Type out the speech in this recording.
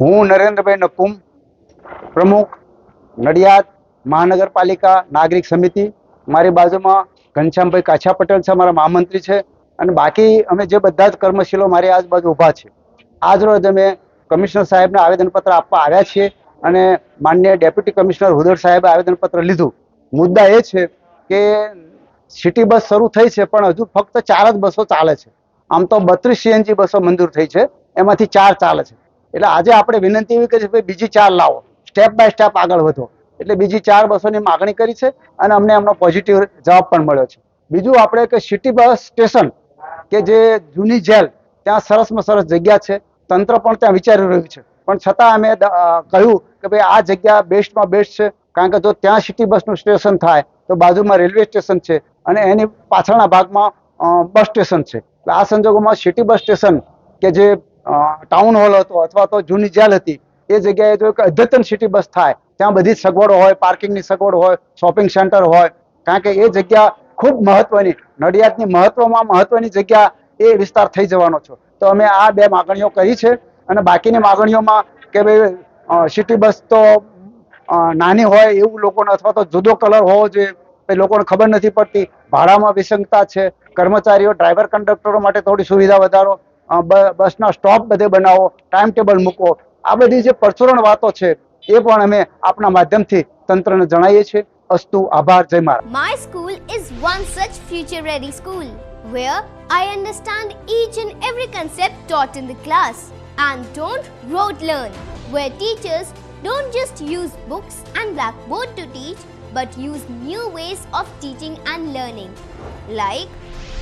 હું નરેન્દ્રભાઈ નકુમ પ્રમુખ નડિયાદ મહાનગરપાલિકા નાગરિક સમિતિ, મારી બાજુમાં ઘનશ્યામભાઈ કાછા પટેલ છે અમારા મહામંત્રી છે, અને બાકી અમે જે બધા જ કર્મશીલો મારી આજુબાજુ ઊભા છે આજ રોજ અમે કમિશનર સાહેબને આવેદનપત્ર આપવા આવ્યા છીએ અને માન્ય ડેપ્યુટી કમિશનર હુદર સાહેબે આવેદનપત્ર લીધું. મુદ્દા એ છે કે સિટી બસ શરૂ થઈ છે, પણ હજુ ફક્ત ચાર જ બસો ચાલે છે. આમ તો બત્રીસ સીએનજી બસો મંજૂર થઈ છે. એમાંથી ચાર ચાલે છે. એટલે આજે આપણે વિનંતી એવી કરી છે ભાઈ બીજી ચાર લાવો. સ્ટેપ બાય સ્ટેપ આગળ વધો. એટલે બીજી ચાર બસોની માગણી કરી છે અને અમને એમનો પોઝિટિવ જવાબ પણ મળ્યો છે. બીજું આપણે કે સિટી બસ સ્ટેશન કે જે જૂની જેલ, ત્યાં સરસમાં સરસ જગ્યા છે. તંત્ર પણ ત્યાં વિચારી રહ્યું છે. પણ છતાં અમે કહ્યું કે ભાઈ આ જગ્યા બેસ્ટમાં બેસ્ટ છે. કારણ કે જો ત્યાં સિટી બસનું સ્ટેશન થાય, તો બાજુમાં રેલવે સ્ટેશન છે અને એની પાછળના ભાગમાં બસ સ્ટેશન છે. એટલે આ સંજોગોમાં સિટી બસ સ્ટેશન કે જે ટાઉન હોલ હતો અથવા તો જૂની જેલ હતી, એ જગ્યાએ જો એક અદ્યતન સિટી બસ થાય, ત્યાં બધી સગવડો હોય, પાર્કિંગની સગવડ હોય શોપિંગ સેન્ટર હોય, કારણ કે એ જગ્યા ખૂબ મહત્વની, નડિયાદની મહત્વમાં મહત્વની જગ્યા એ વિસ્તાર થઈ જવાનો છે. તો અમે આ બે માગણીઓ કરી છે અને બાકીની માગણીઓમાં કે ભાઈ સિટી બસ તો નાની હોય એવું લોકોને અથવા તો જુદો કલર હોવો જોઈએ લોકોને ખબર નથી પડતી, ભાડામાં વિસંગતા છે કર્મચારીઓ ડ્રાઈવર કંડક્ટરો માટે થોડી સુવિધા વધારો બસના સ્ટોપ બધે બનાવો ટાઈમ ટેબલ મૂકો આ બધી જે પરચુરણ વાતો છે એ પણ અમે આપના માધ્યમથી તંત્રને જણાવીએ છીએ અસ્તુ આભાર જય મહારાજ My school is one such future ready school where I understand each and every concept taught in the class and don't rote learn, where teachers don't just use books and blackboard to teach but use new ways of teaching and learning like